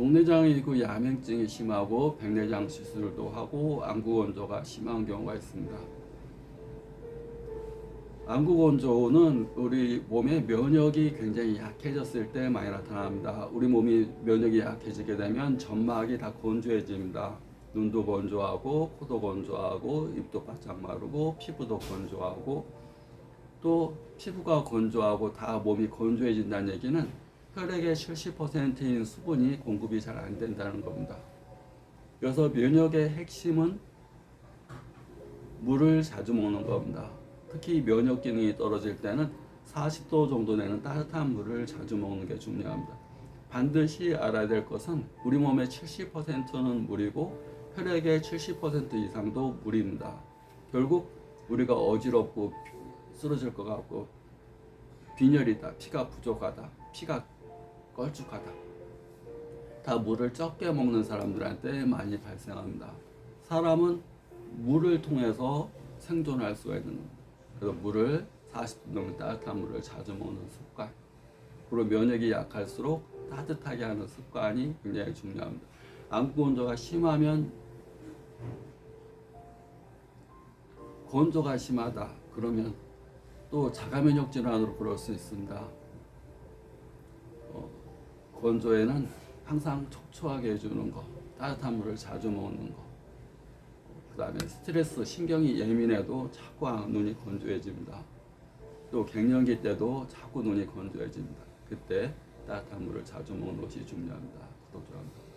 녹내장이고 야맹증이 심하고 백내장 시술도 하고 안구건조가 심한 경우가 있습니다. 안구건조는 우리 몸의 면역이 굉장히 약해졌을 때 많이 나타납니다. 우리 몸이 면역이 약해지게 되면 점막이 다 건조해집니다. 눈도 건조하고 코도 건조하고 입도 바짝 마르고 피부도 건조하고 또 피부가 건조하고 다 몸이 건조해진다는 얘기는 혈액의 70%인 수분이 공급이 잘 안 된다는 겁니다. 그래서 면역의 핵심은 물을 자주 먹는 겁니다. 특히 면역 기능이 떨어질 때는 40도 정도 되는 따뜻한 물을 자주 먹는 게 중요합니다. 반드시 알아야 될 것은 우리 몸의 70%는 물이고 혈액의 70% 이상도 물입니다. 결국 우리가 어지럽고 쓰러질 것 같고 빈혈이다, 피가 부족하다, 피가 걸쭉하다. 다 물을 적게 먹는 사람들한테 많이 발생합니다. 사람은 물을 통해서 생존할 수가 있는 겁니다. 그래서 물을 40분 넘는 따뜻한 물을 자주 먹는 습관. 그리고 면역이 약할수록 따뜻하게 하는 습관이 굉장히 중요합니다. 안구 건조가 심하면 건조가 심하다. 그러면 또 자가 면역 질환으로 그럴 수 있습니다. 어, 건조에는 항상 촉촉하게 해주는 거, 따뜻한 물을 자주 먹는 거, 그 다음에 스트레스, 신경이 예민해도 자꾸 눈이 건조해집니다. 또 갱년기 때도 자꾸 눈이 건조해집니다. 그때 따뜻한 물을 자주 먹는 것이 중요합니다. 구독, 좋아합니다.